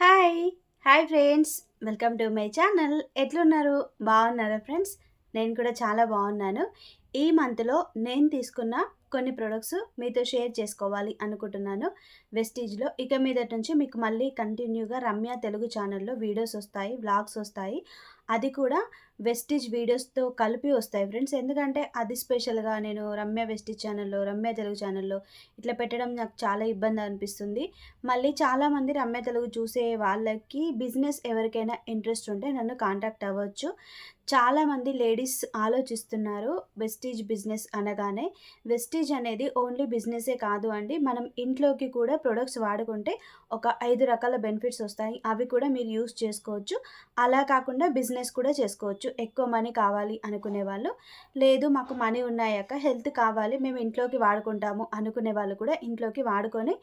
Hi hi friends welcome to my channel ఎట్లున్నారు? బాగున్నారా friends నేను కూడా చాలా బాగున్నాను. ఈ మంత్లో నేను తీసుకున్న కొన్ని ప్రొడక్ట్స్ మీతో షేర్ చేసుకోవాలి అనుకుంటున్నాను. వెస్టీజ్లో ఇక మీదటి నుంచి మీకు మళ్ళీ కంటిన్యూగా రమ్య తెలుగు ఛానల్లో వీడియోస్ వస్తాయి వ్లాగ్స్ వస్తాయి. అది కూడా వెస్టిజ్ వీడియోస్తో కలిపి వస్తాయి ఫ్రెండ్స్. ఎందుకంటే అది స్పెషల్గా నేను రమ్య వెస్టిజ్ ఛానల్లో రమ్య తెలుగు ఛానల్లో ఇట్లా పెట్టడం నాకు చాలా ఇబ్బంది అనిపిస్తుంది. మళ్ళీ చాలామంది రమ్య తెలుగు చూసే వాళ్ళకి బిజినెస్ ఎవరికైనా ఇంట్రెస్ట్ ఉంటే నన్ను కాంటాక్ట్ అవ్వచ్చు. చాలామంది లేడీస్ ఆలోచిస్తున్నారు వెస్టీజ్ బిజినెస్ అనగానే. వెస్టీజ్ అనేది ఓన్లీ బిజినెసే కాదు అండి. మనం ఇంట్లోకి కూడా ప్రొడక్ట్స్ వాడుకుంటే ఒక ఐదు రకాల బెనిఫిట్స్ వస్తాయి. అవి కూడా మీరు యూస్ చేసుకోవచ్చు. అలా కాకుండా బిజినెస్ కూడా చేసుకోవచ్చు. ఎక్కువ మనీ కావాలి అనుకునే వాళ్ళు లేదు మాకు మనీ ఉన్నాయాక హెల్త్ కావాలి మేము ఇంట్లోకి వాడుకుంటాము అనుకునే వాళ్ళు కూడా ఇంట్లోకి వాడుకొని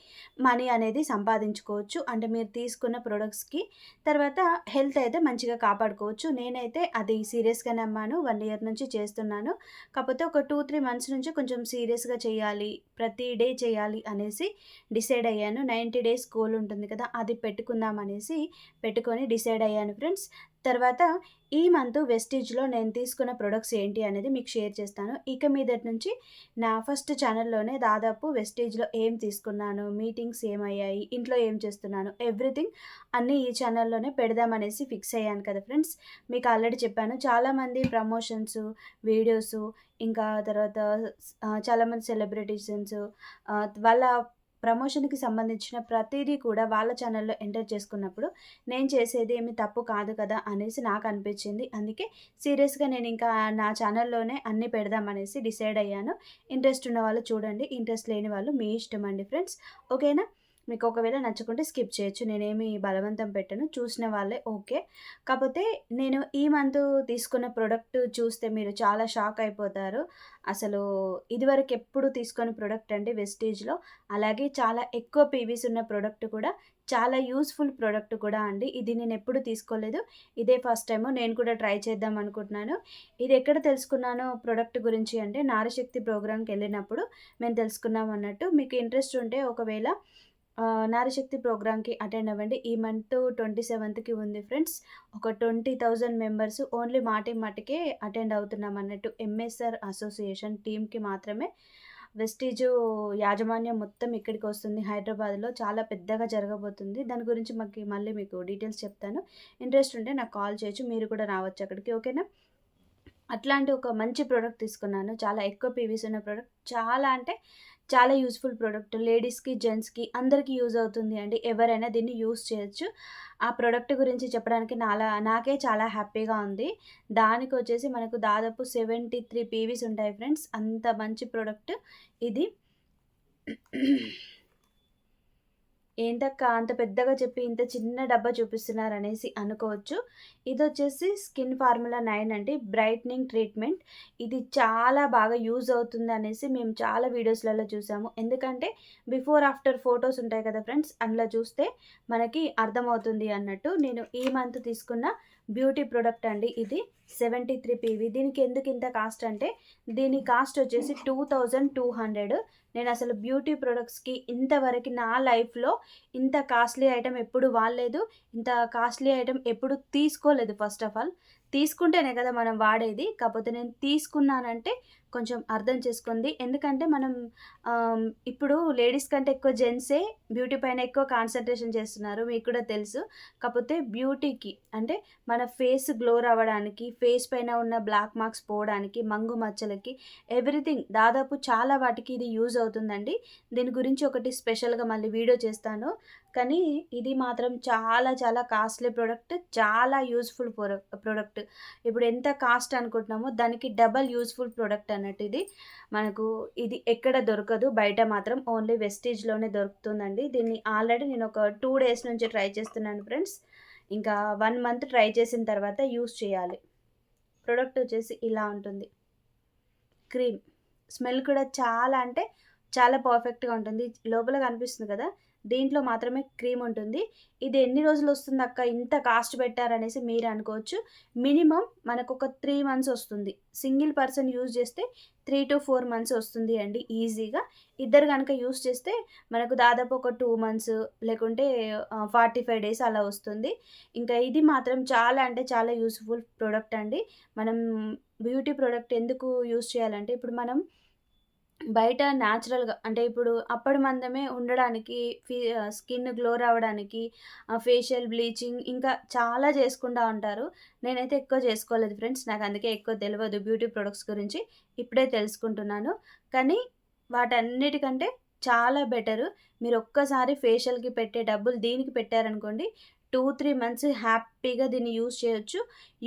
మనీ అనేది సంపాదించుకోవచ్చు. అంటే మీరు తీసుకున్న ప్రొడక్ట్స్కి తర్వాత హెల్త్ అయితే మంచిగా కాపాడుకోవచ్చు. నేనైతే అది సీరియస్గా నమ్మాను వన్ ఇయర్ నుంచి చేస్తున్నాను. కాకపోతే ఒక టూ త్రీ మంత్స్ నుంచి కొంచెం సీరియస్గా చేయాలి ప్రతి డే చేయాలి అనేసి డిసైడ్ అయ్యాను. నైంటీ డేస్ గోల్ ఉంటుంది కదా అది పెట్టుకుందాం అనేసి పెట్టుకొని డిసైడ్ అయ్యాను ఫ్రెండ్స్ తర్వాత ఈ మంత్ వెస్టేజ్లో నేను తీసుకున్న ప్రొడక్ట్స్ ఏంటి అనేది మీకు షేర్ చేస్తాను. ఇక మీదటి నుంచి నా ఫస్ట్ ఛానల్లోనే దాదాపు వెస్టేజ్లో ఏం తీసుకున్నాను మీటింగ్స్ ఏమయ్యాయి ఇంట్లో ఏం చేస్తున్నాను ఎవ్రీథింగ్ అన్నీ ఈ ఛానల్లోనే పెడదామనేసి ఫిక్స్ అయ్యాను కదా ఫ్రెండ్స్. మీకు ఆల్రెడీ చెప్పాను చాలామంది ప్రమోషన్స్ వీడియోస్ ఇంకా తర్వాత చాలామంది సెలబ్రిటీషన్స్ వాళ్ళ ప్రమోషన్కి సంబంధించిన ప్రతిదీ కూడా వాళ్ళ ఛానల్లో ఎంటర్ చేసుకున్నప్పుడు నేను చేసేది ఏమి తప్పు కాదు కదా అనేసి నాకు అనిపించింది. అందుకే సీరియస్గా నేను ఇంకా నా ఛానల్లోనే అన్నీ పెడదామనేసి డిసైడ్ అయ్యాను. ఇంట్రెస్ట్ ఉన్న వాళ్ళు చూడండి. ఇంట్రెస్ట్ లేని వాళ్ళు మీ ఇష్టం అండి ఫ్రెండ్స్. ఓకేనా? మీకు ఒకవేళ నచ్చకుంటే స్కిప్ చేయొచ్చు. నేనేమి బలవంతం పెట్టను. చూసిన వాళ్ళే ఓకే. కాకపోతే నేను ఈ మంత్ తీసుకున్న ప్రోడక్ట్ చూస్తే మీరు చాలా షాక్ అయిపోతారు. అసలు ఇదివరకు ఎప్పుడు తీసుకున్న ప్రోడక్ట్ అండి వెస్టేజ్లో? అలాగే చాలా ఎక్కువ పీవీస్ ఉన్న ప్రోడక్ట్ కూడా చాలా యూస్ఫుల్ ప్రోడక్ట్ కూడా అండి. ఇది నేను ఎప్పుడు తీసుకోలేదు. ఇదే ఫస్ట్ టైము. నేను కూడా ట్రై చేద్దాం అనుకుంటున్నాను. ఇది ఎక్కడ తెలుసుకున్నాను ప్రోడక్ట్ గురించి అంటే నారశక్తి ప్రోగ్రామ్కి వెళ్ళినప్పుడు మేము తెలుసుకున్నాం అన్నట్టు. మీకు ఇంట్రెస్ట్ ఉంటే ఒకవేళ నారీశక్తి ప్రోగ్రామ్కి అటెండ్ అవ్వండి. ఈ మంత్ ట్వంటీ సెవెంత్కి ఉంది ఫ్రెండ్స్. ఒక ట్వంటీ థౌజండ్ మెంబర్స్ ఓన్లీ మాటి మాటికే అటెండ్ అవుతున్నాం అన్నట్టు ఎంఎస్ఆర్ అసోసియేషన్ టీమ్కి మాత్రమే. వెస్టీజు యాజమాన్యం మొత్తం ఇక్కడికి వస్తుంది. హైదరాబాద్లో చాలా పెద్దగా జరగబోతుంది. దాని గురించి మాకు మళ్ళీ మీకు డీటెయిల్స్ చెప్తాను. ఇంట్రెస్ట్ ఉంటే నాకు కాల్ చేయొచ్చు. మీరు కూడా రావచ్చు అక్కడికి. ఓకేనా? అట్లాంటి ఒక మంచి ప్రోడక్ట్ తీసుకున్నాను. చాలా ఎక్కువ పీవీస్ ఉన్న ప్రోడక్ట్. చాలా అంటే చాలా యూస్ఫుల్ ప్రోడక్ట్. లేడీస్కి జెంట్స్కి అందరికీ యూజ్ అవుతుంది అండి. ఎవరైనా దీన్ని యూస్ చేయొచ్చు. ఆ ప్రోడక్ట్ గురించి చెప్పడానికి నాలా నాకే చాలా హ్యాపీగా ఉంది. దానికి వచ్చేసి మనకు దాదాపు సెవెంటీ త్రీ పీవీస్ ఉంటాయి ఫ్రెండ్స్. అంత మంచి ప్రోడక్ట్ ఇది. ఏంటక్క అంత పెద్దగా చెప్పి ఇంత చిన్న డబ్బా చూపిస్తున్నారు అనేసి అనుకోవచ్చు. ఇది వచ్చేసి స్కిన్ ఫార్ములా నైన్ అండి. Brightening treatment. ఇది చాలా బాగా యూజ్ అవుతుంది అనేసి మేము చాలా వీడియోస్లలో చూసాము. ఎందుకంటే బిఫోర్ ఆఫ్టర్ ఫొటోస్ ఉంటాయి కదా ఫ్రెండ్స్ అందులో చూస్తే మనకి అర్థమవుతుంది అన్నట్టు. నేను ఈ మంత్ తీసుకున్న బ్యూటీ ప్రోడక్ట్ అండి ఇది సెవెంటీ త్రీ పీవీ. దీనికి ఎందుకు ఇంత కాస్ట్ అంటే దీని కాస్ట్ వచ్చేసి టూ థౌజండ్ టూ హండ్రెడ్. నేను అసలు బ్యూటీ ప్రొడక్ట్స్కి ఇంతవరకు నా లైఫ్లో ఇంత కాస్ట్లీ ఐటెం ఎప్పుడు వాడలేదు. ఇంత కాస్ట్లీ ఐటెం ఎప్పుడు తీసుకోలేదు ఫస్ట్ ఆఫ్ ఆల్. తీసుకుంటేనే కదా మనం వాడేది. కాకపోతే నేను తీసుకున్నానంటే కొంచెం అర్థం చేసుకుంది. ఎందుకంటే మనం ఇప్పుడు లేడీస్ కంటే ఎక్కువ జెంట్సే బ్యూటీ పైన ఎక్కువ కాన్సన్ట్రేషన్ చేస్తున్నారు. మీకు కూడా తెలుసు. కాకపోతే బ్యూటీకి అంటే మన ఫేస్ గ్లో రావడానికి ఫేస్ పైన ఉన్న బ్లాక్ మార్క్స్ పోవడానికి మంగు మచ్చలకి ఎవ్రీథింగ్ దాదాపు చాలా వాటికి ఇది యూజ్ అవుతుందండి. దీని గురించి ఒకటి స్పెషల్గా మళ్ళీ వీడియో చేస్తాను. కానీ ఇది మాత్రం చాలా చాలా కాస్ట్లీ ప్రోడక్ట్. చాలా యూస్ఫుల్ ప్రోడక్ట్. ఇప్పుడు ఎంత కాస్ట్ అనుకుంటున్నామో దానికి డబల్ యూస్ఫుల్ ప్రోడక్ట్ అన్నట్టు ఇది. మనకు ఇది ఎక్కడ దొరకదు. బయట మాత్రం ఓన్లీ వెస్టేజ్లోనే దొరుకుతుందండి. దీన్ని ఆల్రెడీ నేను ఒక టూ డేస్ నుంచి ట్రై చేస్తున్నాను ఫ్రెండ్స్. ఇంకా వన్ మంత్ ట్రై చేసిన తర్వాత యూస్ చేయాలి. ప్రోడక్ట్ వచ్చేసి ఇలా ఉంటుంది. క్రీమ్. స్మెల్ కూడా చాలా అంటే చాలా పర్ఫెక్ట్గా ఉంటుంది. లోపల కనిపిస్తుంది కదా? దీంట్లో మాత్రమే క్రీమ్ ఉంటుంది. ఇది ఎన్ని రోజులు వస్తుంది అక్క? ఇంత కాస్ట్ పెట్టారనేసి మీరు అనుకోవచ్చు. మినిమం మనకు ఒక త్రీ మంత్స్ వస్తుంది. సింగిల్ పర్సన్ యూజ్ చేస్తే త్రీ టు ఫోర్ మంత్స్ వస్తుంది అండి ఈజీగా. ఇద్దరు కనుక యూస్ చేస్తే మనకు దాదాపు ఒక టూ మంత్స్ లేకుంటే ఫార్టీ ఫైవ్ డేస్ అలా వస్తుంది. ఇంకా ఇది మాత్రం చాలా అంటే చాలా యూస్ఫుల్ ప్రోడక్ట్ అండి. మనం బ్యూటీ ప్రోడక్ట్ ఎందుకు యూస్ చేయాలంటే ఇప్పుడు మనం బయట న్యాచురల్‌గా అంటే ఇప్పుడు అప్పటి మందమే ఉండడానికి ఫీ స్కిన్ గ్లో రావడానికి ఫేషియల్ బ్లీచింగ్ ఇంకా చాలా చేసుకుంటా ఉంటారు. నేనైతే ఎక్కువ చేసుకోలేదు ఫ్రెండ్స్. నాకు అందుకే ఎక్కువ తెలియదు బ్యూటీ ప్రొడక్ట్స్ గురించి. ఇప్పుడే తెలుసుకుంటున్నాను. కానీ వాటన్నిటికంటే చాలా బెటరు. మీరు ఒక్కసారి ఫేషియల్‌కి పెట్టే డబ్బులు దీనికి పెట్టారనుకోండి టూ త్రీ మంత్స్ హ్యాపీగా దీన్ని యూస్ చేయొచ్చు.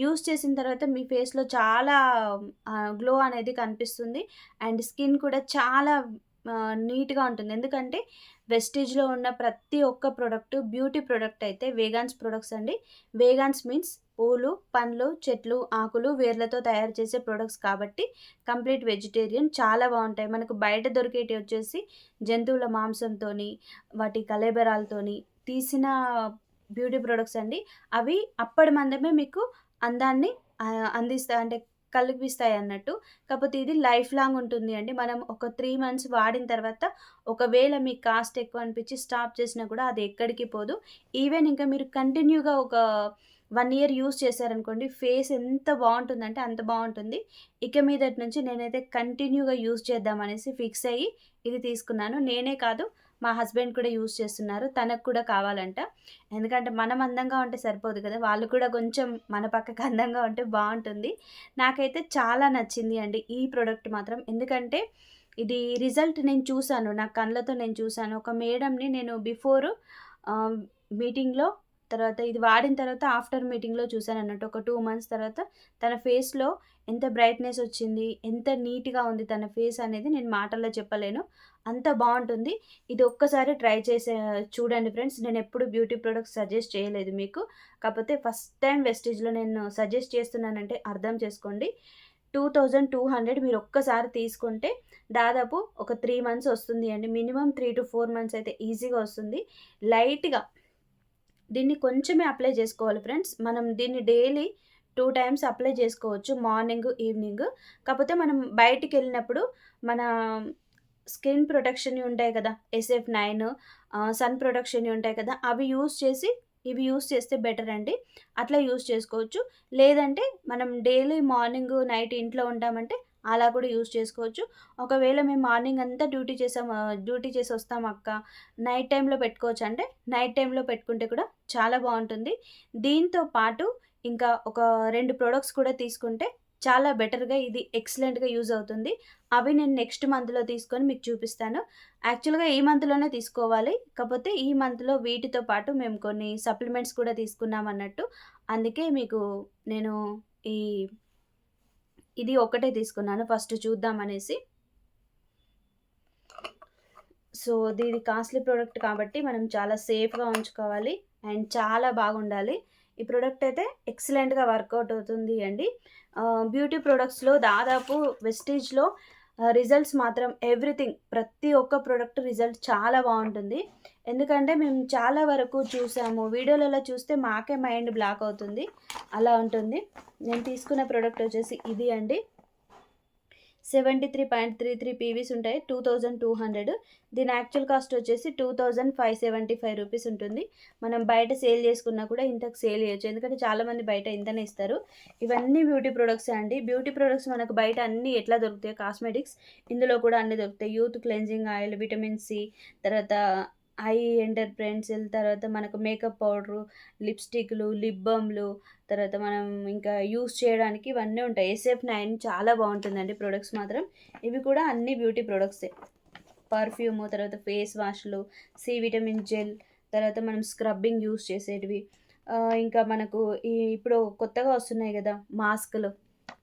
యూస్ చేసిన తర్వాత మీ ఫేస్లో చాలా గ్లో అనేది కనిపిస్తుంది. అండ్ స్కిన్ కూడా చాలా నీట్గా ఉంటుంది. ఎందుకంటే వెస్టేజ్లో ఉన్న ప్రతి ఒక్క ప్రోడక్ట్ బ్యూటీ ప్రోడక్ట్ అయితే వేగాన్స్ ప్రొడక్ట్స్ అండి. వేగాన్స్ మీన్స్ పూలు పండ్లు చెట్లు ఆకులు వేర్లతో తయారు చేసే ప్రొడక్ట్స్ కాబట్టి కంప్లీట్ వెజిటేరియన్ చాలా బాగుంటాయి. మనకు బయట దొరికేటి వచ్చేసి జంతువుల మాంసంతో వాటి కలేబరాలతోని తీసిన బ్యూటీ ప్రొడక్ట్స్ అండి. అవి అప్పటి మందమే మీకు అందాన్ని అందిస్తాయి అంటే కలిపిస్తాయి అన్నట్టు. కాకపోతే ఇది లైఫ్ లాంగ్ ఉంటుంది అండి. మనం ఒక త్రీ మంత్స్ వాడిన తర్వాత ఒకవేళ మీకు కాస్ట్ ఎక్కువ అనిపించి స్టాప్ చేసినా కూడా అది ఎక్కడికి పోదు. ఈవెన్ ఇంకా మీరు కంటిన్యూగా ఒక వన్ ఇయర్ యూస్ చేశారనుకోండి ఫేస్ ఎంత బాగుంటుందంటే అంత బాగుంటుంది. ఇక మీదటి నుంచి నేనైతే కంటిన్యూగా యూస్ చేద్దామనేసి ఫిక్స్ అయ్యి ఇది తీసుకున్నాను. నేనే కాదు మా హస్బెండ్ కూడా యూస్ చేస్తున్నారు. తనకు కూడా కావాలంట. ఎందుకంటే మనం అందంగా ఉంటే సరిపోదు కదా. వాళ్ళు కూడా కొంచెం మన పక్కకు అందంగా ఉంటే బాగుంటుంది. నాకైతే చాలా నచ్చింది అండి ఈ ప్రోడక్ట్ మాత్రం. ఎందుకంటే ఇది రిజల్ట్ నేను చూశాను. నా కళ్ళతో నేను చూశాను. ఒక మేడంని నేను బిఫోర్ మీటింగ్లో తర్వాత ఇది వాడిన తర్వాత ఆఫ్టర్ మీటింగ్లో చూశాను అన్నట్టు ఒక టూ మంత్స్ తర్వాత తన ఫేస్లో ఎంత బ్రైట్నెస్ వచ్చింది ఎంత నీట్గా ఉంది తన ఫేస్ అనేది నేను మాటల్లో చెప్పలేను. అంత బాగుంటుంది. ఇది ఒక్కసారి ట్రై చేసే చూడండి ఫ్రెండ్స్ నేను ఎప్పుడు బ్యూటీ ప్రొడక్ట్స్ సజెస్ట్ చేయలేదు మీకు. కాకపోతే ఫస్ట్ టైం వెస్టేజ్లో నేను సజెస్ట్ చేస్తున్నానంటే అర్థం చేసుకోండి. టూ థౌజండ్ టూ హండ్రెడ్ మీరు ఒక్కసారి తీసుకుంటే దాదాపు ఒక త్రీ మంత్స్ వస్తుంది అండి. Minimum three to four months అయితే ఈజీగా వస్తుంది. లైట్గా దీన్ని కొంచెమే అప్లై చేసుకోవాలి ఫ్రెండ్స్ మనం దీన్ని డైలీ టూ టైమ్స్ అప్లై చేసుకోవచ్చు మార్నింగ్ ఈవినింగ్ కాకపోతే మనం బయటికి వెళ్ళినప్పుడు మన స్కిన్ ప్రొటెక్షన్ ఉంటాయి కదా ఎస్ఎఫ్ నైన్ సన్ ప్రొటెక్షన్ ఉంటాయి కదా అవి యూస్ చేసి ఇవి యూస్ చేస్తే బెటర్ అండి. అట్లా యూస్ చేసుకోవచ్చు. లేదంటే మనం డైలీ మార్నింగ్ నైట్ ఇంట్లో ఉంటామంటే అలా కూడా యూస్ చేసుకోవచ్చు. ఒకవేళ మేము మార్నింగ్ అంతా డ్యూటీ చేసాం డ్యూటీ చేసి వస్తాం అక్క నైట్ టైంలో పెట్టుకోవచ్చు. అంటే నైట్ టైంలో పెట్టుకుంటే కూడా చాలా బాగుంటుంది. దీంతో పాటు ఇంకా ఒక రెండు ప్రొడక్ట్స్ కూడా తీసుకుంటే చాలా బెటర్గా ఇది ఎక్సలెంట్గా యూజ్ అవుతుంది. అవి నేను నెక్స్ట్ మంత్లో తీసుకొని మీకు చూపిస్తాను. యాక్చువల్గా ఈ మంత్లోనే తీసుకోవాలి. కాకపోతే ఈ మంత్లో వీటితో పాటు మేము కొన్ని సప్లిమెంట్స్ కూడా తీసుకున్నాం అన్నట్టు. అందుకే మీకు నేను ఈ ఇది ఒకటే తీసుకున్నాను. ఫస్ట్ చూద్దామనేసి. సో దీది కాస్ట్లీ ప్రోడక్ట్ కాబట్టి మనం చాలా సేఫ్గా ఉంచుకోవాలి అండ్ చాలా బాగుండాలి. ఈ ప్రోడక్ట్ అయితే ఎక్సలెంట్గా వర్కౌట్ అవుతుంది అండి. బ్యూటీ ప్రోడక్ట్స్లో దాదాపు వెస్టేజ్లో రిజల్ట్స్ మాత్రం ఎవ్రీథింగ్ ప్రతి ఒక్క ప్రోడక్ట్ రిజల్ట్ చాలా బాగుంటుంది. ఎందుకంటే మేము చాలా వరకు చూసాము. వీడియోలలో చూస్తే మాకే మైండ్ బ్లాక్ అవుతుంది. అలా ఉంటుంది. నేను తీసుకున్న ప్రోడక్ట్ వచ్చేసి ఇది అండి. Seventy three point three three PVs ఉంటాయి. టూ థౌజండ్ టూ హండ్రెడ్ దీని యాక్చువల్ కాస్ట్ వచ్చేసి two thousand five seventy five rupees ఉంటుంది. మనం బయట సేల్ చేసుకున్నా కూడా ఇంతకు సేల్ చేయొచ్చు. ఎందుకంటే చాలామంది బయట ఇంతనే ఇస్తారు. ఇవన్నీ బ్యూటీ ప్రొడక్ట్స్ అండి. బ్యూటీ ప్రొడక్ట్స్ మనకు బయట అన్నీ ఎట్లా దొరుకుతాయి కాస్మెటిక్స్ ఇందులో కూడా అన్నీ దొరుకుతాయి. Youth cleansing oil vitamin C తర్వాత ఐ ఎంటర్ పెన్సిల్ తర్వాత మనకు మేకప్ పౌడరు లిప్స్టిక్లు లిప్ బామ్లు తర్వాత మనం ఇంకా యూస్ చేయడానికి ఇవన్నీ ఉంటాయి. ఎస్ఎఫ్ నైన్ చాలా బాగుంటుందండి ప్రొడక్ట్స్ మాత్రం. ఇవి కూడా అన్ని బ్యూటీ ప్రొడక్ట్సే. పర్ఫ్యూము తర్వాత ఫేస్ వాష్లు సి విటమిన్ జెల్ తర్వాత మనం స్క్రబ్బింగ్ యూస్ చేసేటివి. ఇంకా మనకు ఈ ఇప్పుడు కొత్తగా వస్తున్నాయి కదా మాస్కులు.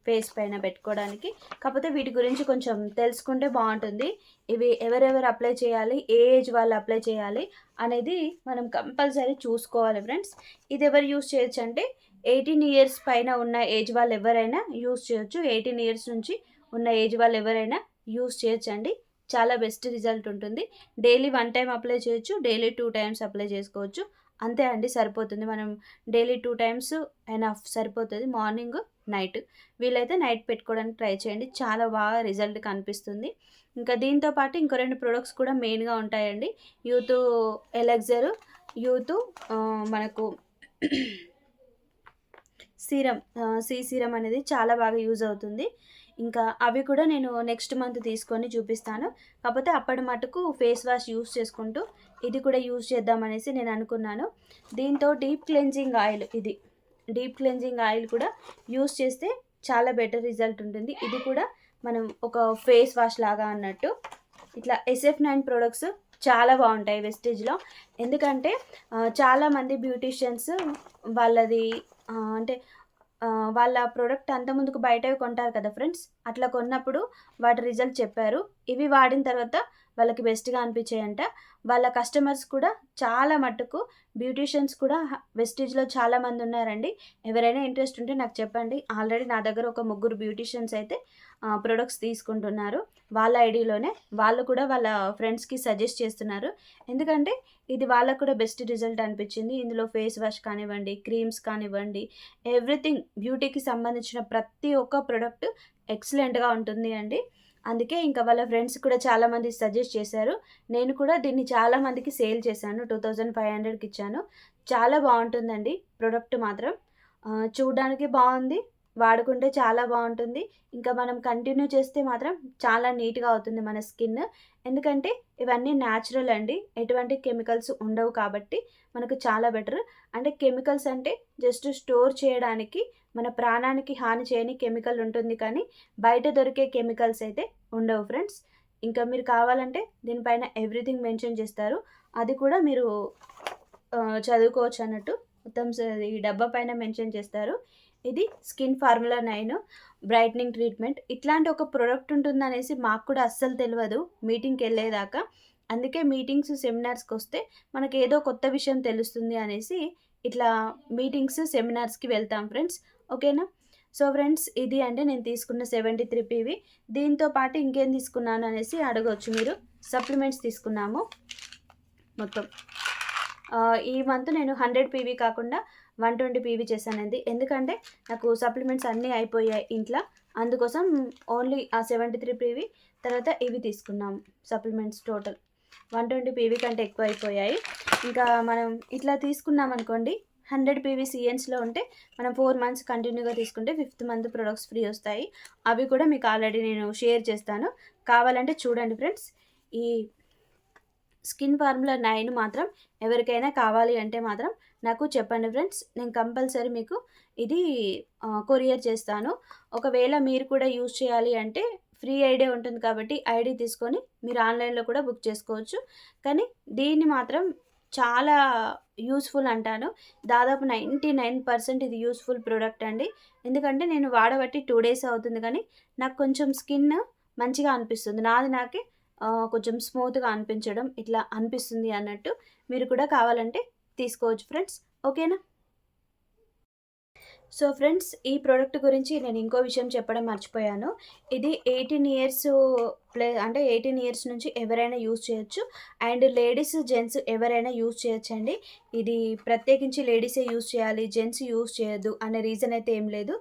ఫేస్ పైన పెట్టుకోవడానికి. కాకపోతే వీటి గురించి కొంచెం తెలుసుకుంటే బాగుంటుంది. ఇవి ఎవరెవరు అప్లై చేయాలి ఏ ఏజ్ వాళ్ళు అప్లై చేయాలి అనేది మనం కంపల్సరీ చూసుకోవాలి ఫ్రెండ్స్. ఇది ఎవరు యూస్ చేయొచ్చు అంటే ఎయిటీన్ ఇయర్స్ పైన ఉన్న ఏజ్ వాళ్ళు ఎవరైనా యూస్ చేయొచ్చు. ఎయిటీన్ ఇయర్స్ నుంచి ఉన్న ఏజ్ వాళ్ళు ఎవరైనా యూస్ చేయొచ్చండి చాలా బెస్ట్ రిజల్ట్ ఉంటుంది. డైలీ వన్ టైం అప్లై చేయొచ్చు డైలీ టూ టైమ్స్ అప్లై చేసుకోవచ్చు. అంతే అండి సరిపోతుంది. మనం డైలీ టూ టైమ్స్ ఎనఫ్ సరిపోతుంది మార్నింగ్. నైట్. వీలైతే నైట్ పెట్టుకోవడానికి ట్రై చేయండి. చాలా బాగా రిజల్ట్ కనిపిస్తుంది. ఇంకా దీంతో పాటు ఇంకో రెండు ప్రొడక్ట్స్ కూడా మెయిన్గా ఉంటాయండి. యూత్ ఎలెక్జర్ యూత్ మనకు సీరం సీ సీరం అనేది చాలా బాగా యూజ్ అవుతుంది. ఇంకా అవి కూడా నేను నెక్స్ట్ మంత్ తీసుకొని చూపిస్తాను. కాకపోతే అప్పటి మటుకు ఫేస్ వాష్ యూస్ చేసుకుంటూ ఇది కూడా యూజ్ చేద్దామనేసి నేను అనుకున్నాను. దీంతో డీప్ క్లెన్జింగ్ ఆయిల్ ఇది. డీప్ క్లెన్జింగ్ ఆయిల్ కూడా యూస్ చేస్తే చాలా బెటర్ రిజల్ట్ ఉంటుంది. ఇది కూడా మనం ఒక ఫేస్ వాష్ లాగా అన్నట్టు. ఇట్లా ఎస్ఎఫ్ నైన్ ప్రొడక్ట్స్ చాలా బాగుంటాయి వెస్టేజ్లో. ఎందుకంటే చాలామంది బ్యూటీషియన్స్ వాళ్ళది అంటే వాళ్ళ ప్రోడక్ట్ అంత ముందుకు బయటవి కొంటారు కదా ఫ్రెండ్స్. అట్లా కొన్నప్పుడు వాటి రిజల్ట్ చెప్పారు. ఇవి వాడిన తర్వాత వాళ్ళకి బెస్ట్గా అనిపించాయంట. వాళ్ళ కస్టమర్స్ కూడా చాలా మట్టుకు బ్యూటీషియన్స్ కూడా వెస్టేజ్లో చాలామంది ఉన్నారండి. ఎవరైనా ఇంట్రెస్ట్ ఉంటే నాకు చెప్పండి. ఆల్రెడీ నా దగ్గర ఒక ముగ్గురు బ్యూటీషియన్స్ అయితే ప్రొడక్ట్స్ తీసుకుంటున్నారు. వాళ్ళ ఐడిలోనే వాళ్ళు కూడా వాళ్ళ ఫ్రెండ్స్కి సజెస్ట్ చేస్తున్నారు. ఎందుకంటే ఇది వాళ్ళకు కూడా బెస్ట్ రిజల్ట్ అనిపించింది. ఇందులో ఫేస్ వాష్ కానివ్వండి క్రీమ్స్ కానివ్వండి ఎవ్రీథింగ్ బ్యూటీకి సంబంధించిన ప్రతి ఒక్క ప్రోడక్ట్ ఎక్సలెంట్గా ఉంటుంది అండి అందుకే ఇంకా వాళ్ళ ఫ్రెండ్స్ కూడా చాలామంది సజెస్ట్ చేశారు. నేను కూడా దీన్ని చాలామందికి సేల్ చేశాను. టూ థౌజండ్ ఫైవ్ హండ్రెడ్కి ఇచ్చాను. చాలా బాగుంటుందండి. ప్రోడక్ట్ మాత్రం. చూడడానికి బాగుంది. వాడుకుంటే చాలా బాగుంటుంది. ఇంకా మనం కంటిన్యూ చేస్తే మాత్రం చాలా నీట్గా అవుతుంది మన స్కిన్. ఎందుకంటే ఇవన్నీ న్యాచురల్ అండి. ఎటువంటి కెమికల్స్ ఉండవు కాబట్టి మనకు చాలా బెటర్. అంటే కెమికల్స్ అంటే జస్ట్ స్టోర్ చేయడానికి మన ప్రాణానికి హాని చేయని కెమికల్ ఉంటుంది కానీ బయట దొరికే కెమికల్స్ అయితే ఉండవు ఫ్రెండ్స్. ఇంకా మీరు కావాలంటే దీనిపైన ఎవ్రీథింగ్ మెన్షన్ చేస్తారు. అది కూడా మీరు చదువుకోవచ్చు అన్నట్టు. మొత్తం ఈ డబ్బా పైన మెన్షన్ చేస్తారు. ఇది skin formula nine brightening treatment. ఇట్లాంటి ఒక ప్రోడక్ట్ ఉంటుందనేసి మాకు కూడా అస్సలు తెలియదు మీటింగ్కి వెళ్ళేదాకా. అందుకే మీటింగ్స్ సెమినార్స్కి వస్తే మనకి ఏదో కొత్త విషయం తెలుస్తుంది అనేసి ఇట్లా మీటింగ్స్ సెమినార్స్కి వెళ్తాం ఫ్రెండ్స్. ఓకేనా? సో ఫ్రెండ్స్ ఇది అంటే నేను తీసుకున్న సెవెంటీ త్రీ పీవీ. దీంతో పాటు ఇంకేం తీసుకున్నాను అనేసి అడగవచ్చు మీరు. సప్లిమెంట్స్ తీసుకున్నాము మొత్తం. ఈ మంత్ నేను హండ్రెడ్ పీవీ కాకుండా వన్ ట్వంటీ పీవీ చేశానండి ఎందుకంటే నాకు సప్లిమెంట్స్ అన్నీ అయిపోయాయి ఇంట్లో. అందుకోసం ఓన్లీ ఆ సెవెంటీ త్రీ పీవీ తర్వాత ఇవి తీసుకున్నాం supplements total. One twenty PV కంటే ఎక్కువ అయిపోయాయి. ఇంకా మనం ఇట్లా తీసుకున్నాం అనుకోండి హండ్రెడ్ పీవీ సిఎన్స్లో ఉంటే మనం ఫోర్ మంత్స్ కంటిన్యూగా తీసుకుంటే ఫిఫ్త్ మంత్ ప్రొడక్ట్స్ ఫ్రీ వస్తాయి. అవి కూడా మీకు ఆల్రెడీ నేను షేర్ చేస్తాను. కావాలంటే చూడండి ఫ్రెండ్స్. ఈ స్కిన్ ఫార్ములా నైన్ మాత్రం ఎవరికైనా కావాలి అంటే మాత్రం నాకు చెప్పండి ఫ్రెండ్స్. నేను కంపల్సరీ మీకు ఇది కొరియర్ చేస్తాను. ఒకవేళ మీరు కూడా యూజ్ చేయాలి అంటే ఫ్రీ ఐడియా ఉంటుంది కాబట్టి ఐడి తీసుకొని మీరు ఆన్లైన్లో కూడా బుక్ చేసుకోవచ్చు. కానీ దీన్ని మాత్రం చాలా యూస్ఫుల్ అంటాను. దాదాపు నైంటీ నైన్ పర్సెంట్ ఇది యూస్ఫుల్ ప్రోడక్ట్ అండి. ఎందుకంటే నేను వాడబట్టి టూ డేస్ అవుతుంది కానీ నాకు కొంచెం స్కిన్ మంచిగా అనిపిస్తుంది. నాది నాకే కొంచెం స్మూత్గా అనిపించడం ఇట్లా అనిపిస్తుంది అన్నట్టు మీరు కూడా కావాలంటే తీసుకోవచ్చు ఫ్రెండ్స్. ఓకేనా? సో ఫ్రెండ్స్ ఈ ప్రోడక్ట్ గురించి నేను ఇంకో విషయం చెప్పడం మర్చిపోయాను. ఇది ఎయిటీన్ ఇయర్స్ అప్లై అంటే ఎయిటీన్ ఇయర్స్ నుంచి ఎవరైనా యూజ్ చేయొచ్చు. అండ్ లేడీస్ జెంట్స్ ఎవరైనా యూజ్ చేయొచ్చు అండి ఇది ప్రత్యేకించి లేడీసే యూజ్ చేయాలి జెంట్స్ యూజ్ చేయొద్దు అనే రీజన్ అయితే ఏం లేదు.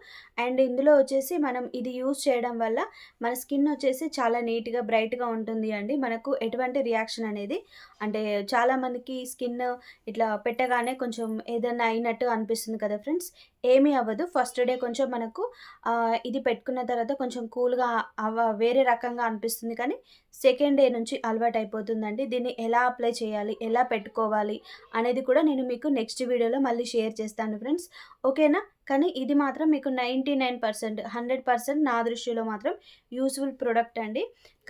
అండ్ ఇందులో వచ్చేసి మనం ఇది యూజ్ చేయడం వల్ల మన స్కిన్ వచ్చేసి చాలా నీట్గా బ్రైట్గా ఉంటుంది అండి. మనకు ఎటువంటి రియాక్షన్ అనేది అంటే చాలామందికి స్కిన్ ఇట్లా పెట్టగానే కొంచెం ఏదైనా అయినట్టు అనిపిస్తుంది కదా ఫ్రెండ్స్. ఏమీ అవ్వదు. ఫస్ట్ డే కొంచెం మనకు ఇది పెట్టుకున్న తర్వాత కొంచెం కూల్గా అవ వేరే రకంగా అనిపిస్తుంది. వస్తుంది. కానీ సెకండ్ డే నుంచి అలవాటు అయిపోతుందండి దీన్ని ఎలా అప్లై చేయాలి? ఎలా పెట్టుకోవాలి? అనేది కూడా నేను మీకు నెక్స్ట్ వీడియోలో మళ్ళీ షేర్ చేస్తాను ఫ్రెండ్స్. ఓకేనా? కానీ ఇది మాత్రం మీకు ninety nine percent hundred percent నా దృష్టిలో మాత్రం యూస్ఫుల్ ప్రోడక్ట్ అండి.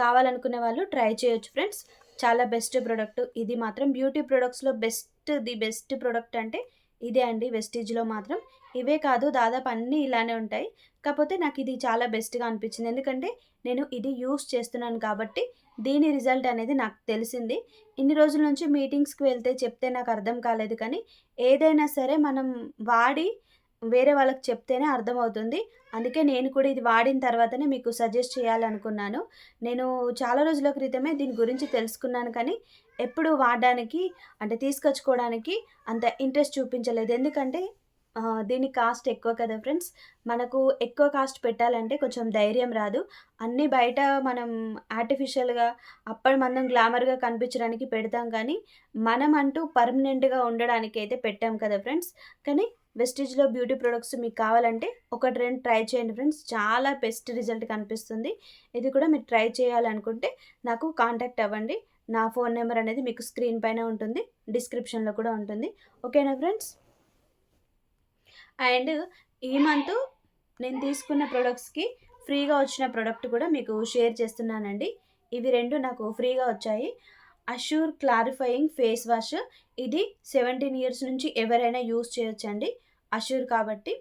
కావాలనుకునే వాళ్ళు ట్రై చేయొచ్చు ఫ్రెండ్స్. చాలా బెస్ట్ ప్రోడక్ట్. ఇది మాత్రం బ్యూటీ ప్రొడక్ట్స్లో బెస్ట్ ది బెస్ట్ ప్రోడక్ట్ అంటే ఇదే అండి. వెస్టీజ్లో మాత్రం ఇవే కాదు దాదాపు అన్నీ ఇలానే ఉంటాయి కాకపోతే నాకు ఇది చాలా బెస్ట్గా అనిపించింది ఎందుకంటే నేను ఇది యూస్ చేస్తున్నాను కాబట్టి దీని రిజల్ట్ అనేది నాకు తెలిసింది ఇన్ని రోజుల నుంచి మీటింగ్స్కి వెళ్తే చెప్తే నాకు అర్థం కాలేదు కానీ ఏదైనా సరే మనం వాడి వేరే వాళ్ళకి చెప్తేనే అర్థమవుతుంది. అందుకే నేను కూడా ఇది వాడిన తర్వాతనే మీకు సజెస్ట్ చేయాలనుకున్నాను. నేను చాలా రోజుల క్రితమే దీని గురించి తెలుసుకున్నాను కానీ, ఎప్పుడు వాడడానికి అంటే తీసుకొచ్చుకోవడానికి అంత ఇంట్రెస్ట్ చూపించలేదు. ఎందుకంటే దీని కాస్ట్ ఎక్కువ కదా ఫ్రెండ్స్. మనకు ఎక్కువ కాస్ట్ పెట్టాలంటే కొంచెం ధైర్యం రాదు. అన్నీ బయట మనం ఆర్టిఫిషియల్‌గా అప్పటి మందం గ్లామర్‌గా కనిపించడానికి పెడతాం కానీ, మనం అంటూ పర్మనెంట్‌గా ఉండడానికి అయితే పెట్టాం కదా ఫ్రెండ్స్. కానీ వెస్టిజ్‌లో బ్యూటీ ప్రొడక్ట్స్ మీకు కావాలంటే ఒకటి, 2 ట్రై చేయండి ఫ్రెండ్స్. చాలా బెస్ట్ రిజల్ట్ కనిపిస్తుంది. ఇది కూడా మీరు ట్రై చేయాలనుకుంటే నాకు కాంటాక్ట్ అవ్వండి. నా ఫోన్ నెంబర్ అనేది మీకు స్క్రీన్ పైన ఉంటుంది. డిస్క్రిప్షన్‌లో కూడా ఉంటుంది. ఓకేనా ఫ్రెండ్స్? అండ్ ఈ మంత్ నేను తీసుకున్న ప్రొడక్ట్స్‌కి ఫ్రీగా వచ్చిన ప్రొడక్ట్ కూడా మీకు షేర్ చేస్తున్నానండి. ఇవి రెండు నాకు ఫ్రీగా వచ్చాయి. Assure clarifying face wash. ఇది 17 ఇయర్స్ నుంచి ఎవరైనా యూజ్ చేయొచ్చండి. అష్యూర్ కాబట్టి.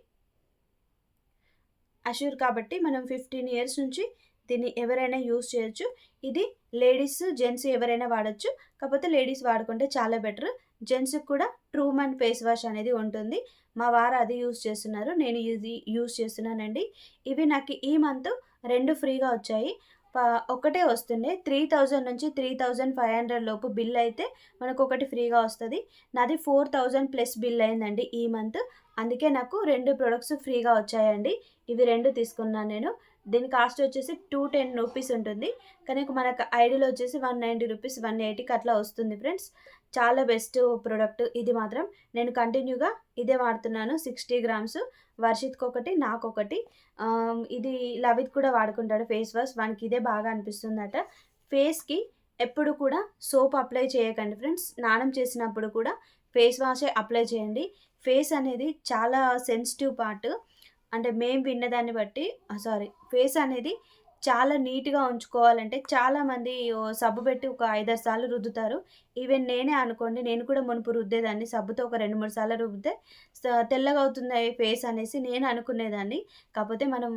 అష్యూర్ కాబట్టి మనం 15 ఇయర్స్ నుంచి దీన్ని ఎవరైనా యూజ్ చేయొచ్చు. ఇది లేడీస్, జెంట్స్ ఎవరైనా వాడచ్చు కాకపోతే లేడీస్ వాడుకుంటే చాలా బెటర్. జెంట్స్‌కి కూడా ట్రూమన్ ఫేస్ వాష్ అనేది ఉంటుంది. మా వారు అది యూస్ చేస్తున్నారు. నేను ఇది యూజ్ చేస్తున్నానండి. ఇవి నాకు ఈ మంత్ రెండు ఫ్రీగా వచ్చాయి. ప ఒకటే వస్తుండే 3000 నుంచి 3500 లోపు బిల్ అయితే మనకు ఒకటి ఫ్రీగా వస్తుంది నాది 4000 ప్లస్ బిల్ అయిందండి ఈ మంత్. అందుకే నాకు రెండు ప్రొడక్ట్స్ ఫ్రీగా వచ్చాయండి. ఇవి రెండు తీసుకున్నాను నేను. దీని కాస్ట్ వచ్చేసి 210 రూపీస్ ఉంటుంది. కానీ మనకు ఐడిలో వచ్చేసి 190 రూపీస్, 180కి అట్లా వస్తుంది ఫ్రెండ్స్. చాలా బెస్ట్ ప్రోడక్ట్ ఇది మాత్రం. నేను కంటిన్యూగా ఇదే వాడుతున్నాను. 60 గ్రామ్స్ వర్షిత్కి ఒకటి నాకొకటి. ఇది లవిత్ కూడా వాడుకుంటాడు ఫేస్ వాష్. వానికి ఇదే బాగా అనిపిస్తుందట. ఫేస్‌కి ఎప్పుడు కూడా సోప్ అప్లై చేయకండి ఫ్రెండ్స్. స్నానం చేసినప్పుడు కూడా ఫేస్ వాషే అప్లై చేయండి. ఫేస్ అనేది చాలా సెన్సిటివ్ పార్ట్. అంటే మేము విన్నదాన్ని బట్టి సారీ ఫేస్ అనేది చాలా నీట్‌గా ఉంచుకోవాలంటే చాలామంది సబ్బు పెట్టి ఒక 5, 6 సార్లు రుద్దుతారు. ఈవెన్ నేనే అనుకోండి నేను కూడా మునుపు రుద్దేదాన్ని. సబ్బుతో ఒక 2, 3 సార్లు రుద్దితే తెల్లగా అవుతుంది ఫేస్ అనేసి నేను అనుకునేదాన్ని. కాకపోతే మనం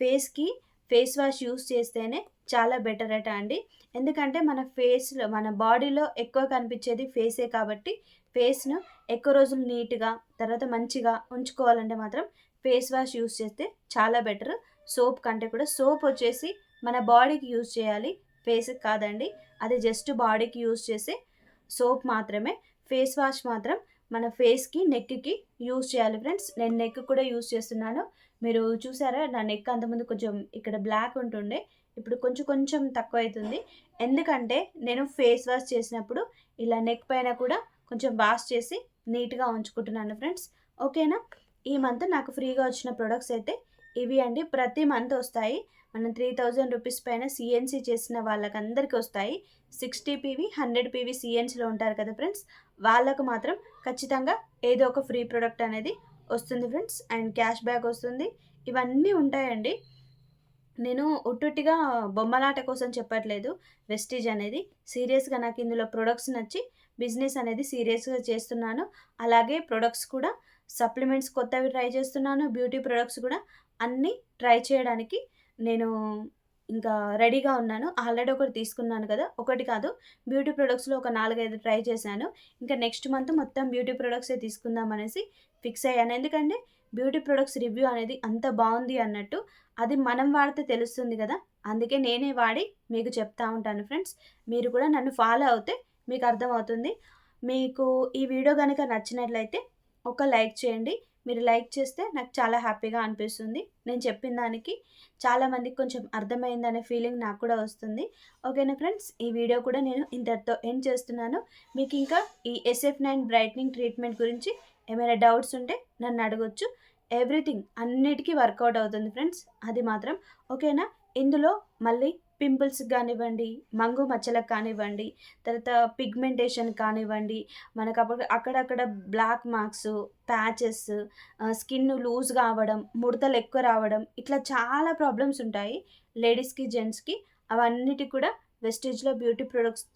ఫేస్‌కి ఫేస్ వాష్ యూస్ చేస్తేనే చాలా బెటర్ అట అండి. ఎందుకంటే మన ఫేస్‌లో మన బాడీలో ఎక్కువ కనిపించేది ఫేసే కాబట్టి ఫేస్‌ను ఎక్కువ రోజులు నీట్‌గా తర్వాత మంచిగా ఉంచుకోవాలంటే మాత్రం ఫేస్ వాష్ యూజ్ చేస్తే చాలా బెటర్. సోప్ కంటే కూడా సోప్ వచ్చేసి మన బాడీకి యూజ్ చేయాలి. ఫేస్‌కి కాదండి. అది జస్ట్ బాడీకి యూజ్ చేసే సోప్ మాత్రమే. ఫేస్ వాష్ మాత్రం మన ఫేస్‌కి, నెక్‌కి యూజ్ చేయాలి ఫ్రెండ్స్. నేను నెక్ కూడా యూజ్ చేస్తున్నాను. మీరు చూసారా నా నెక్ అంతకుముందు కొంచెం ఇక్కడ బ్లాక్ ఉంటుండే. ఇప్పుడు కొంచెం కొంచెం తక్కువైతుంది. ఎందుకంటే నేను ఫేస్ వాష్ చేసినప్పుడు ఇలా నెక్ పైన కూడా కొంచెం వాష్ చేసి నీట్‌గా ఉంచుకుంటున్నాను ఫ్రెండ్స్. ఓకేనా? ఈ మంత్ నాకు ఫ్రీగా వచ్చిన ప్రొడక్ట్స్ అయితే ఇవి అండి. ప్రతి మంత్ వస్తాయి. మనం 3000 రూపీస్ పైన సీఎన్‌సీ చేసిన వాళ్ళకందరికీ వస్తాయి. 60 పీవీ, 100 పీవీ సిఎన్సీలో ఉంటారు కదా ఫ్రెండ్స్. వాళ్ళకు మాత్రం ఖచ్చితంగా ఏదో ఒక ఫ్రీ ప్రొడక్ట్ అనేది వస్తుంది ఫ్రెండ్స్. అండ్ క్యాష్ బ్యాక్ వస్తుంది. ఇవన్నీ ఉంటాయండి. నేను ఉట్టుట్టిగా బొమ్మలాట కోసం చెప్పట్లేదు. వెస్టీజ్ అనేది. సీరియస్‌గా నాకు ఇందులో ప్రొడక్ట్స్ నచ్చి బిజినెస్ అనేది సీరియస్‌గా చేస్తున్నాను. అలాగే ప్రొడక్ట్స్ కూడా సప్లిమెంట్స్ కొత్తవి ట్రై చేస్తున్నాను. బ్యూటీ ప్రొడక్ట్స్ కూడా అన్నీ ట్రై చేయడానికి నేను ఇంకా రెడీగా ఉన్నాను. ఆల్రెడీ ఒకటి తీసుకున్నాను కదా! ఒకటి కాదు బ్యూటీ ప్రొడక్ట్స్‌లో ఒక 4, 5 ట్రై చేశాను. ఇంకా నెక్స్ట్ మంత్ మొత్తం బ్యూటీ ప్రొడక్ట్సే తీసుకుందాం అనేసి ఫిక్స్ అయ్యాను. ఎందుకంటే బ్యూటీ ప్రొడక్ట్స్ రివ్యూ అనేది అంత బాగుంది అన్నట్టు అది మనం వాడితే తెలుస్తుంది కదా! అందుకే నేనే వాడి మీకు చెప్తా ఉంటాను ఫ్రెండ్స్. మీరు కూడా నన్ను ఫాలో అవుతే మీకు అర్థమవుతుంది. మీకు ఈ వీడియో కనుక నచ్చినట్లయితే ఒక లైక్ చేయండి. మీరు లైక్ చేస్తే నాకు చాలా హ్యాపీగా అనిపిస్తుంది. నేను చెప్పిన దానికి చాలామందికి కొంచెం అర్థమైందనే ఫీలింగ్ నాకు కూడా వస్తుంది. ఓకేనా ఫ్రెండ్స్? ఈ వీడియో కూడా నేను ఇంతటితో ఎండ్ చేస్తున్నాను. మీకు ఇంకా ఈ ఎస్ఎఫ్ నైన్ బ్రైట్నింగ్ ట్రీట్మెంట్ గురించి ఏమైనా డౌట్స్ ఉంటే నన్ను అడగొచ్చు. ఎవ్రీథింగ్ అన్నిటికీ వర్కౌట్ అవుతుంది ఫ్రెండ్స్. అది మాత్రం ఓకేనా? ఇందులో మళ్ళీ పింపుల్స్ కానివ్వండి మంగు మచ్చలకు కానివ్వండి, తర్వాత పిగ్మెంటేషన్ కానివ్వండి, మనకు అప్పుడు అక్కడక్కడ black marks, patches, skin loose కావడం ముడతలు ఎక్కువ రావడం ఇట్లా చాలా ప్రాబ్లమ్స్ ఉంటాయి. లేడీస్‌కి, జెంట్స్‌కి అవన్నిటికి కూడా వెస్టేజ్లో బ్యూటీ ప్రొడక్ట్స్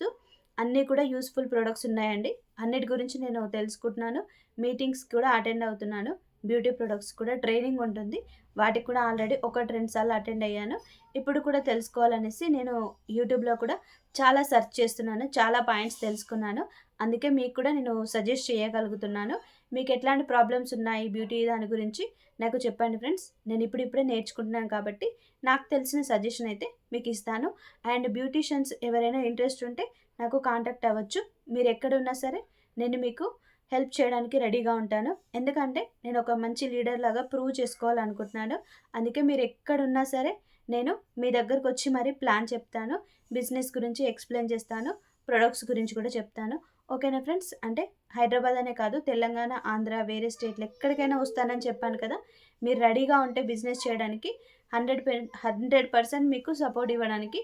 అన్నీ కూడా యూస్ఫుల్ ప్రొడక్ట్స్ ఉన్నాయండి. అన్నిటి గురించి నేను తెలుసుకుంటున్నాను. మీటింగ్స్ కూడా అటెండ్ అవుతున్నాను. బ్యూటీ ప్రొడక్ట్స్ కూడా ట్రైనింగ్ ఉంటుంది. వాటికి కూడా ఆల్రెడీ ఒకటి రెండు సార్లు అటెండ్ అయ్యాను. ఇప్పుడు కూడా తెలుసుకోవాలనేసి నేను యూట్యూబ్లో కూడా చాలా సెర్చ్ చేస్తున్నాను. చాలా పాయింట్స్ తెలుసుకున్నాను. అందుకే మీకు కూడా నేను సజెస్ట్ చేయగలుగుతున్నాను. మీకు ఎట్లాంటి ప్రాబ్లమ్స్ ఉన్నాయి బ్యూటీ దాని గురించి నాకు చెప్పండి ఫ్రెండ్స్. నేను ఇప్పుడు ఇప్పుడే నేర్చుకుంటున్నాను కాబట్టి నాకు తెలిసిన సజెషన్ అయితే మీకు ఇస్తాను. అండ్ బ్యూటీషియన్స్ ఎవరైనా ఇంట్రెస్ట్ ఉంటే నాకు కాంటాక్ట్ అవ్వచ్చు. మీరు ఎక్కడున్నా సరే నేను మీకు హెల్ప్ చేయడానికి రెడీగా ఉంటాను. ఎందుకంటే నేను ఒక మంచి లీడర్ లాగా ప్రూవ్ చేసుకోవాలనుకుంటున్నాను. అందుకే మీరు ఎక్కడున్నా సరే నేను మీ దగ్గరకు వచ్చి మరీ ప్లాన్ చెప్తాను. బిజినెస్ గురించి ఎక్స్ప్లెయిన్ చేస్తాను. ప్రొడక్ట్స్ గురించి కూడా చెప్తాను. ఓకేనా ఫ్రెండ్స్? అంటే హైదరాబాద్ అనే కాదు తెలంగాణ ఆంధ్ర వేరే స్టేట్లు ఎక్కడికైనా వస్తానని చెప్పాను కదా. మీరు రెడీగా ఉంటే బిజినెస్ చేయడానికి హండ్రెడ్ హండ్రెడ్ పర్సెంట్ మీకు సపోర్ట్ ఇవ్వడానికి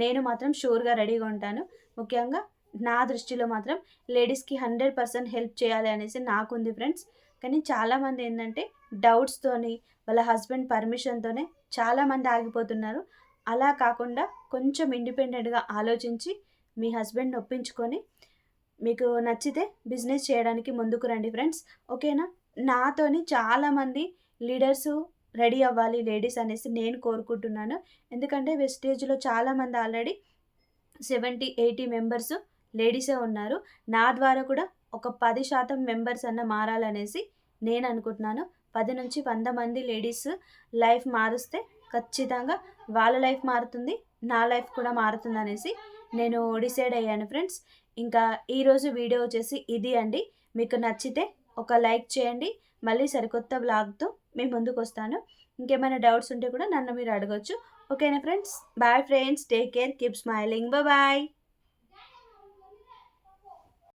నేను మాత్రం షూర్గా రెడీగా ఉంటాను. ముఖ్యంగా నా దృష్టిలో మాత్రం లేడీస్కి హండ్రెడ్ పర్సెంట్ హెల్ప్ చేయాలి అనేసి నాకుంది ఫ్రెండ్స్. కానీ చాలామంది ఏంటంటే డౌట్స్తోని వాళ్ళ హస్బెండ్ పర్మిషన్తోనే చాలామంది ఆగిపోతున్నారు. అలా కాకుండా కొంచెం ఇండిపెండెంట్గా ఆలోచించి మీ హస్బెండ్ ఒప్పించుకొని మీకు నచ్చితే బిజినెస్ చేయడానికి ముందుకు రండి ఫ్రెండ్స్. ఓకేనా? నాతోని చాలామంది లీడర్స్ రెడీ అవ్వాలి లేడీస్ అనేసి నేను కోరుకుంటున్నాను. ఎందుకంటే వెస్టేజ్లో చాలామంది ఆల్రెడీ సెవెంటీ ఎయిటీ మెంబర్స్ లేడీసే ఉన్నారు. నా ద్వారా కూడా ఒక పది శాతం మెంబర్స్ అన్న మారాలనేసి నేను అనుకుంటున్నాను. పది నుంచి వంద మంది లేడీస్ లైఫ్ మారుస్తే ఖచ్చితంగా వాళ్ళ లైఫ్ మారుతుంది నా లైఫ్ కూడా మారుతుంది అనేసి నేను డిసైడ్ అయ్యాను ఫ్రెండ్స్. ఇంకా ఈరోజు వీడియో వచ్చేసి ఇది అండి. మీకు నచ్చితే ఒక లైక్ చేయండి. మళ్ళీ సరికొత్త బ్లాగ్తో మీ ముందుకు వస్తాను. ఇంకేమైనా డౌట్స్ ఉంటే కూడా నన్ను మీరు అడగచ్చు. ఓకేనా friends? Bye friends. Take care. Keep smiling. Bye.